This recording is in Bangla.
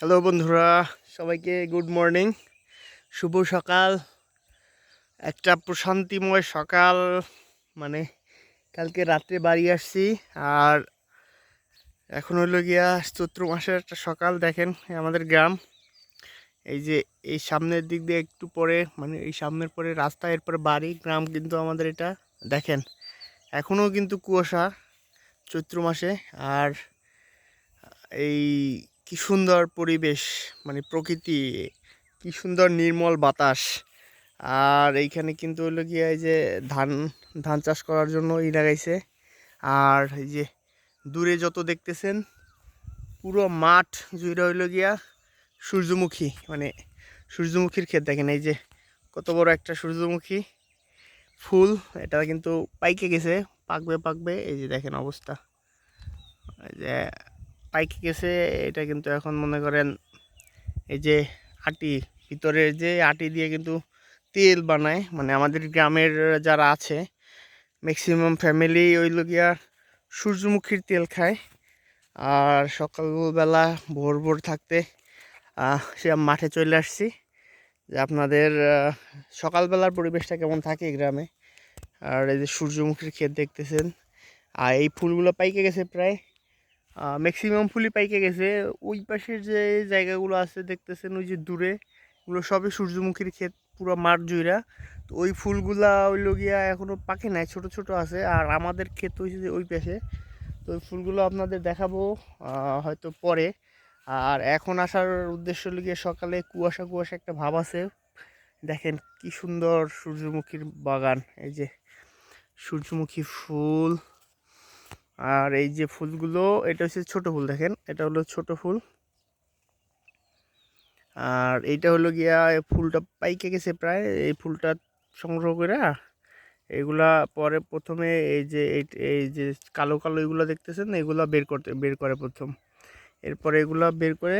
হ্যালো বন্ধুরা। সবাইকে গুড মর্নিং শুভ সকাল। একটা প্রশান্তিময় সকাল। মানে কালকে রাত্রে বাড়ি আসছি। আর এখন হলো গিয়া চৈত্র মাসের একটা সকাল, দেখেন আমাদের গ্রাম। এই যে, এই সামনের দিক দিয়ে একটু পরে মানে এই সামনের পরে রাস্তা, এরপরে বাড়ি, গ্রাম কিন্তু আমাদের এটা, দেখেন। এখনও কিন্তু কুয়াশা চৈত্র মাসে। আর এই কি সুন্দর পরিবেশ মানে প্রকৃতি, কি সুন্দর নির্মল বাতাস। আর এইখানে কিন্তু হলো গিয়ে এই যে ধান ধান চাষ করার জন্য ই লাগাইছে। আর এই যে দূরে যত দেখতেছেন, পুরো মাঠ জুড়ে হইল গিয়া সূর্যমুখী মানে সূর্যমুখীর ক্ষেত। দেখেন এই যে কত বড় একটা সূর্যমুখী ফুল, এটা কিন্তু পাইকে গেছে, পাকবে পাকবে। এই যে দেখেন অবস্থা। এই যে পাইকে গেছে, এটা কিন্তু এখন মনে করেন এই যে আটি, ভিতরে যে আটি দিয়ে কিন্তু তেল বানায় মানে আমাদের গ্রামের যারা আছে ম্যাক্সিমাম ফ্যামিলি ওই লগিয়া সূর্যমুখীর তেল খায়। আর সকালবেলা ভোর ভোর থাকতে সে মাঠে চলে আসছি, যে আপনাদের সকালবেলার পরিবেশটা কেমন থাকে গ্রামে? আর এই যে সূর্যমুখীর ক্ষেত দেখতেছেন, আর এই ফুলগুলো পাইকে গেছে প্রায় ম্যাক্সিমাম ফুলই পাইকে গেছে। ওই পাশের যে জায়গাগুলো আছে দেখতেছেন, ওই যে দূরে ওগুলো সবই সূর্যমুখীর ক্ষেত, পুরো মাঠ জুইরা তো ওই ফুলগুলা ওই লগিয়া এখনও পাকে নাই, ছোট ছোট আছে। আর আমাদের ক্ষেত হয়েছে যে ওই পাশে। তো ওই ফুলগুলো আপনাদের দেখাবো হয়তো পরে। আর এখন আসার উদ্দেশ্য লগিয়ে সকালে কুয়াশা কুয়াশা একটা ভাব আছে। দেখেন কি সুন্দর সূর্যমুখীর বাগান। এই যে সূর্যমুখী ফুল। আর এই যে ফুলগুলো, এটা হচ্ছে ছোট ফুল দেখেন, এটা হলো ছোট ফুল। আর এইটা হলো গিয়া ফুলটা পাইকে গেছে প্রায়, এই ফুলটা সংগ্রহ করে এগুলা পরে প্রথমে এই যে এই যে কালো কালো এগুলো দেখতেছেন, এগুলো বের করতে, বের করে প্রথম। এরপরে এগুলো বের করে